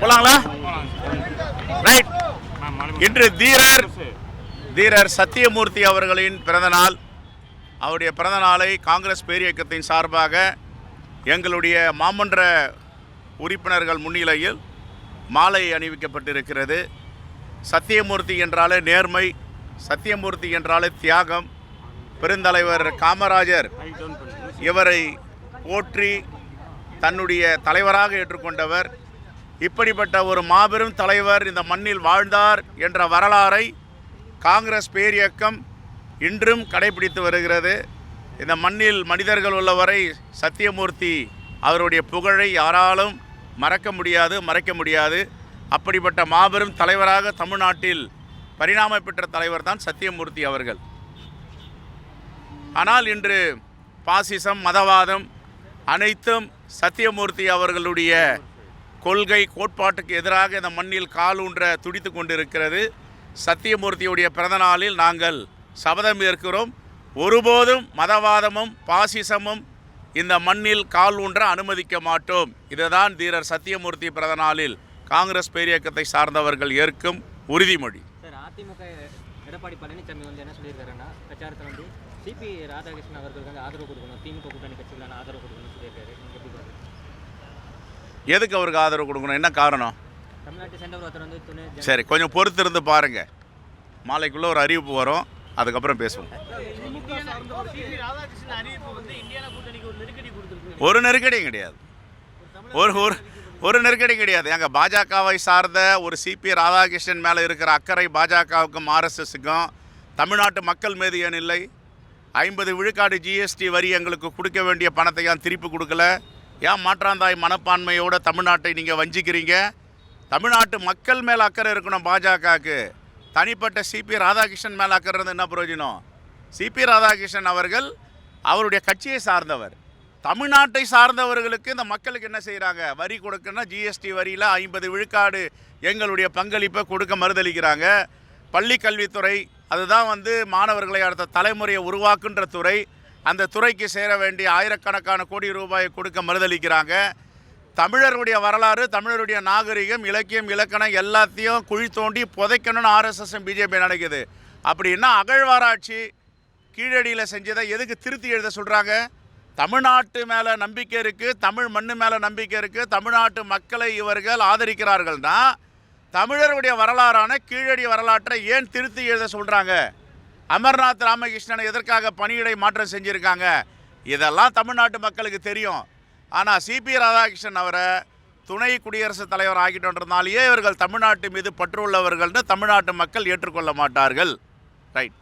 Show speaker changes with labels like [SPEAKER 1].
[SPEAKER 1] போலாங்களா? Right இன்று தீரர் தீரர் சத்தியமூர்த்தி அவர்களின் பிறந்தநாள். அவருடைய பிறந்த நாளை காங்கிரஸ் பேரியக்கத்தின் சார்பாக எங்களுடைய மாமன்ற உறுப்பினர்கள் முன்னிலையில் மாலை அணிவிக்கப்பட்டிருக்கிறது. சத்தியமூர்த்தி என்றாலே நேர்மை சத்தியமூர்த்தி என்றாலே தியாகம். பெருந்தலைவர் காமராஜர் இவரை போற்றி தன்னுடைய தலைவராக ஏற்றுக்கொண்டவர். இப்படிப்பட்ட ஒரு மாபெரும் தலைவர் இந்த மண்ணில் வாழ்ந்தார் என்ற வரலாறை காங்கிரஸ் பேரியக்கம் இன்றும் கடைபிடித்து வருகிறது. இந்த மண்ணில் மனிதர்கள் உள்ளவரை சத்தியமூர்த்தி அவருடைய புகழை யாராலும் மறக்க முடியாது மறைக்க முடியாது. அப்படிப்பட்ட மாபெரும் தலைவராக தமிழ்நாட்டில் பரிணாம பெற்ற தலைவர் தான் சத்தியமூர்த்தி அவர்கள். ஆனால் இன்று பாசிசம் மதவாதம் அனைத்தும் சத்தியமூர்த்தி அவர்களுடைய கொள்கை கோட்பாட்டுக்கு எதிராக இந்த மண்ணில் காலூன்ற துடித்து கொண்டிருக்கிறது. சத்தியமூர்த்தியுடைய பிறந்த நாளில் நாங்கள் சபதம் ஏற்கிறோம். ஒருபோதும் மதவாதமும் பாசிசமும் இந்த மண்ணில் கால் ஊன்ற அனுமதிக்க மாட்டோம். இதுதான் தீரர் சத்தியமூர்த்தி பிறந்த நாளில் காங்கிரஸ் பேரியக்கத்தை சார்ந்தவர்கள் ஏற்கும் உறுதிமொழி.
[SPEAKER 2] சார் அதிமுக எடப்பாடி பழனிசாமி வந்து என்ன சொல்லியிருக்காருன்னா பிரச்சாரத்தில் வந்து சிபி ராதாகிருஷ்ணன் அவர்களுக்கு வந்து ஆதரவு கொடுக்கணும். திமுக கூட்டணி கட்சிகளான ஆதரவு கொடுக்கணும்னு சொல்லியிருக்காரு. நீங்க எப்படி
[SPEAKER 1] எதுக்கு அவருக்கு ஆதரவு கொடுக்கணும்? என்ன காரணம்? சரி கொஞ்சம் பொறுத்து இருந்து பாருங்க. மாலைக்குள்ளே ஒரு அறிவிப்பு வரும். அதுக்கப்புறம் பேசுவோம். ஒரு நெருக்கடியும் கிடையாது. ஒரு ஒரு ஒரு நெருக்கடி கிடையாது. எங்கள் பாஜகவை சார்ந்த ஒரு சிபி ராதாகிருஷ்ணன் மேலே இருக்கிற அக்கறை பாஜகவுக்கும் ஆர்எஸ்எஸ்க்கும் தமிழ்நாட்டு மக்கள் மீது ஏன் இல்லை? ஐம்பது விழுக்காடு ஜிஎஸ்டி வரி எங்களுக்கு கொடுக்க வேண்டிய பணத்தை ஏன் திருப்பி கொடுக்கல? ஏன் மாற்றாந்தாய் மனப்பான்மையோட தமிழ்நாட்டை நீங்கள் வஞ்சிக்கிறீங்க? தமிழ்நாட்டு மக்கள் மேலே அக்கறை இருக்கணும் பாஜகவுக்கு. தனிப்பட்ட சிபி ராதாகிருஷ்ணன் மேலே அக்கறை இருந்து என்ன பிரயோஜனம்? சிபி ராதாகிருஷ்ணன் அவர்கள் அவருடைய கட்சியை சார்ந்தவர். தமிழ்நாட்டை சார்ந்தவர்களுக்கு இந்த மக்களுக்கு என்ன செய்கிறாங்க வரி கொடுக்கணும்னா ஜிஎஸ்டி வரியில் ஐம்பது விழுக்காடு எங்களுடைய பங்களிப்பை கொடுக்க மறுதளிக்கிறாங்க. பள்ளி கல்வித்துறை அதுதான் வந்து மாணவர்களை அடுத்த தலைமுறையை உருவாக்குன்ற துறை. அந்த துறைக்கு சேர வேண்டிய ஆயிரக்கணக்கான கோடி ரூபாயை கொடுக்க மறுதளிக்கிறாங்க. தமிழருடைய வரலாறு தமிழருடைய நாகரிகம் இலக்கியம் இலக்கணம் எல்லாத்தையும் குழி தோண்டி புதைக்கணும்னு ஆர்எஸ்எஸ்எம் பிஜேபி நினைக்குது. அப்படின்னா அகழ்வாராய்ச்சி கீழடியில் செஞ்சதை எதுக்கு திருத்தி எழுத சொல்கிறாங்க தமிழ்நாட்டு மேலே நம்பிக்கை இருக்குது தமிழ் மண்ணு மேலே நம்பிக்கை இருக்குது தமிழ்நாட்டு மக்களை இவர்கள் ஆதரிக்கிறார்கள்னா தமிழருடைய வரலாறான கீழடி வரலாற்றை ஏன் திருத்தி எழுத சொல்கிறாங்க அமர்நாத் ராமகிருஷ்ணனை எதற்காக பணியிடை மாற்றம் செஞ்சுருக்காங்க? இதெல்லாம் தமிழ்நாட்டு மக்களுக்கு தெரியும். ஆனால் சிபி ராதாகிருஷ்ணன் அவரை துணை குடியரசுத் தலைவர் ஆகிட்டோன்றதுனாலேயே இவர்கள் தமிழ்நாட்டு மீது பற்று உள்ளவர்கள்னு தமிழ்நாட்டு மக்கள் ஏற்றுக்கொள்ள மாட்டார்கள். ரைட்.